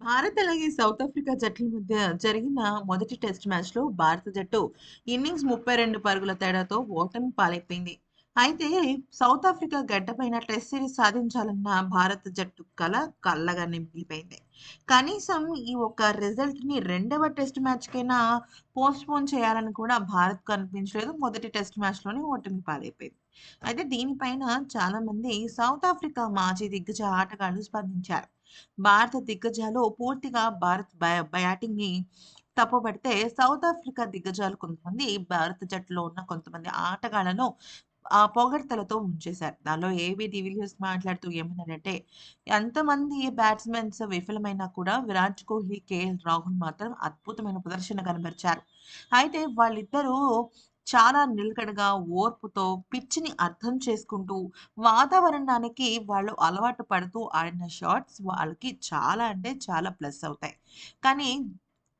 భారత్ అలాగే south Africa జట్ల మధ్య జరిగిన మొదటి టెస్ట్ మ్యాచ్‌లో భారత జట్టు ఇన్నింగ్స్ 32 పరుగుల తేడాతో ఓటమి పాలైపోయింది. అయితే సౌత్ ఆఫ్రికా గడ్డపైన టెస్ట్ సిరీస్ సాధించాలన్న భారత జట్టు కల కళ్ళగా మిగిలిపోయింది. కనీసం ఈ ఒక్క రిజల్ట్‌ని రెండవ టెస్ట్ మ్యాచ్‌కైనా పోస్ట్‌పోన్ చేయాలని కూడా భారత్‌కు అనిపించలేదు. మొదటి టెస్ట్ మ్యాచ్‌లోనే ఓటమి పాలైపోయింది. అయితే దీనిపైన చాలామంది సౌత్ ఆఫ్రికా మాజీ దిగ్గజ ఆటగాళ్ళు స్పందించారు. భారత దిగ్గజాలు పూర్తిగా భారత్ బ్యాటింగ్ని తప్పుపడితే సౌత్ ఆఫ్రికా దిగ్గజాలు కొంతమంది భారత జట్టులో ఉన్న కొంతమంది ఆటగాళ్ళను ఆ పొగడ్తలతో ముంచేశారు. దానిలో ఏబీ డివిలియర్స్ మాట్లాడుతూ ఏమన్నారంటే, ఎంతమంది బ్యాట్స్‌మెన్స్ విఫలమైనా కూడా విరాట్ కోహ్లీ, కేఎల్ రాహుల్ మాత్రం అద్భుతమైన ప్రదర్శన కనబరిచారు. అయితే వాళ్ళిద్దరూ చాలా నిలకడగా, ఓర్పుతో పిచ్చిని అర్థం చేసుకుంటూ, వాతావరణానికి వాళ్ళు అలవాటు పడుతూ ఆడిన షాట్స్ వాళ్ళకి చాలా అంటే చాలా ప్లస్ అవుతాయి. కానీ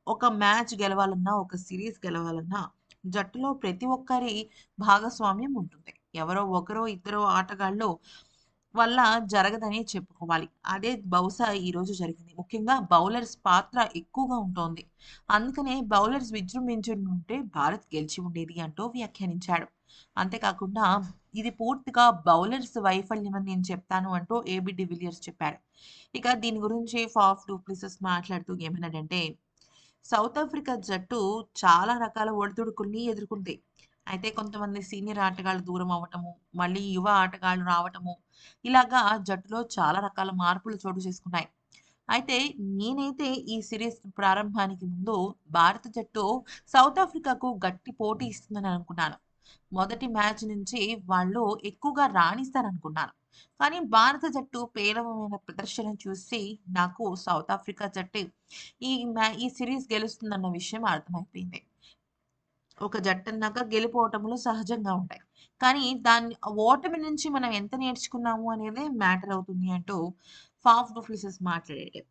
ఒక మ్యాచ్ గెలవాలన్నా, ఒక సిరీస్ గెలవాలన్నా జట్టులో ప్రతి ఒక్కరి భాగస్వామ్యం ఉంటుంది. ఎవరో ఒకరో, ఇద్దరో ఆటగాళ్ళు వల్ల జరగదని చెప్పుకోవాలి. అదే బహుశా ఈరోజు జరిగింది. ముఖ్యంగా బౌలర్స్ పాత్ర ఎక్కువగా ఉంటోంది. అందుకనే బౌలర్స్ విజృంభించుంటే భారత్ గెలిచి ఉండేది అంటూ వ్యాఖ్యానించాడు. అంతేకాకుండా ఇది పూర్తిగా బౌలర్స్ వైఫల్యం అని నేను చెప్తాను అంటూ ఏబీ డివిలియర్స్ చెప్పాడు. ఇక దీని గురించి ఫాఫ్ టూ ప్లేసెస్ మాట్లాడుతూ ఏమన్నాడంటే, సౌత్ ఆఫ్రికా జట్టు చాలా రకాల ఒడిదుడుకుల్ని ఎదుర్కొంది. అయితే కొంతమంది సీనియర్ ఆటగాళ్ళు దూరం అవ్వటము, మళ్ళీ యువ ఆటగాళ్ళు రావటము, ఇలాగా జట్టులో చాలా రకాల మార్పులు చోటు చేసుకున్నాయి. అయితే నేనైతే ఈ సిరీస్ ప్రారంభానికి ముందు భారత జట్టు సౌత్ ఆఫ్రికాకు గట్టి పోటీ ఇస్తుందని అనుకున్నాను. మొదటి మ్యాచ్ నుంచి వాళ్ళు ఎక్కువగా రాణిస్తారనుకున్నాను. కానీ భారత జట్టు పేలవమైన ప్రదర్శన చూసి నాకు సౌత్ ఆఫ్రికా జట్టు ఈ మ్యా ఈ సిరీస్ గెలుస్తుందన్న విషయం అర్థమైపోయింది. ఒక జట్టన్నాక గెలుపు సహజంగా ఉంటాయి. కానీ దాన్ని ఓటమి నుంచి మనం ఎంత నేర్చుకున్నాము అనేదే మ్యాటర్ అవుతుంది అంటూ ఫాఫ్ డు మాట్లాడేది